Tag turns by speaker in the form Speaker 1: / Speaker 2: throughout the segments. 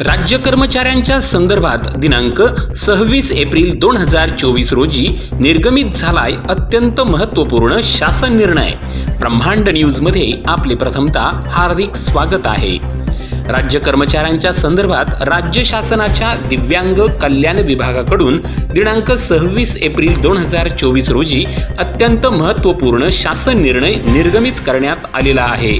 Speaker 1: राज्य कर्मचाऱ्यांच्या संदर्भात दिनांक सव्वीस एप्रिल दोन हजार चोवीस रोजी निर्गमित झालाय अत्यंत महत्त्वपूर्ण शासन निर्णय. ब्रह्मांड न्यूजमध्ये आपले प्रथमतः हार्दिक स्वागत आहे. राज्य कर्मचाऱ्यांच्या संदर्भात राज्य शासनाच्या दिव्यांग कल्याण विभागाकडून दिनांक सव्वीस एप्रिल दोन हजार चोवीस रोजी अत्यंत महत्त्वपूर्ण शासन निर्णय निर्गमित करण्यात आलेला आहे.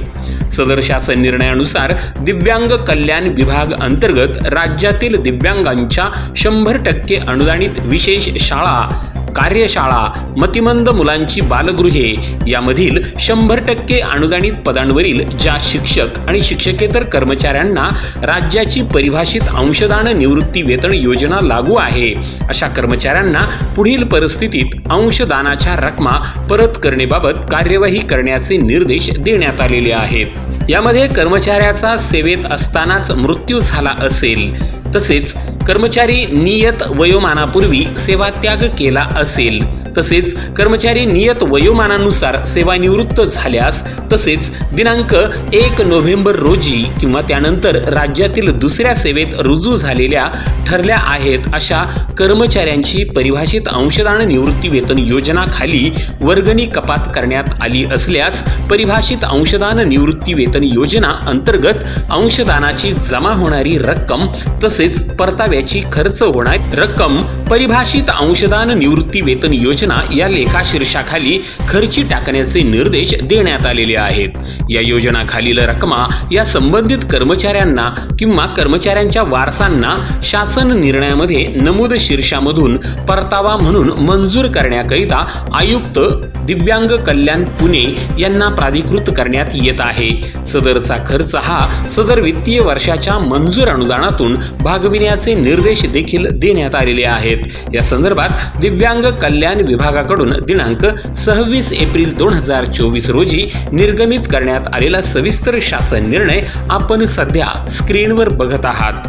Speaker 1: सदर शासन निर्णयानुसार दिव्यांग कल्याण विभाग अंतर्गत राज्यातील दिव्यांगांच्या शंभर टक्के अनुदानित विशेष शाळा कार्यशाळा मतिमंद मुलांची बालगृहे यामधील शंभर टक्के अनुदानित पदांवरील ज्या शिक्षक आणि शिक्षकेतर कर्मचाऱ्यांना राज्याची परिभाषित अंशदान निवृत्ती वेतन योजना लागू आहे अशा कर्मचाऱ्यांना पुढील परिस्थितीत अंशदानाच्या रकमा परत करण्याबाबत कार्यवाही करण्याचे निर्देश देण्यात आलेले आहेत. यामध्ये कर्मचाऱ्याचा सेवेत असतानाच मृत्यू झाला असेल. तसेच कर्मचारी नियत वयोमानापूर्वी सेवात्याग केला असेल. तसेच कर्मचारी नियत वयोमानानुसार सेवानिवृत्त झाल्यास तसेच दिनांक एक नोव्हेंबर रोजी किंवा त्यानंतर राज्यातील दुसऱ्या सेवेत रुजू झालेल्या ठरल्या आहेत अशा कर्मचाऱ्यांची परिभाषित अंशदान निवृत्ती वेतन योजना खाली वर्गणी कपात करण्यात आली असल्यास परिभाषित अंशदान निवृत्ती वेतन योजना अंतर्गत अंशदानाची जमा होणारी रक्कम तसेच परताव्याची खर्च होणार रक्कम परिभाषित अंशदान निवृत्ती वेतन योजना योजना या लेखाशीर्षाखाली खर्ची टाकण्याचे निर्देश देण्यात आलेले आहेत. या योजनाखालील रकमा या संबंधित कर्मचाऱ्यांना किंवा कर्मचाऱ्यांच्या वारसांना शासन निर्णयामध्ये नमूद शीर्षामधून परतावा म्हणून मंजूर करण्याकरिता आयुक्त दिव्यांग कल्याण पुणे यांना प्राधिकृत करण्यात येत आहे. सदरचा खर्च हा सदर वित्तीय वर्षाच्या मंजूर अनुदानातून भागविण्याचे निर्देश देखील देण्यात आलेले आहेत. या संदर्भात दिव्यांग कल्याण विभागाकडून दिनांक सव्वीस एप्रिल दोन हजार चोवीस रोजी निर्गमित करण्यात आलेला सविस्तर शासन निर्णय आपण सध्या स्क्रीनवर बघत आहात.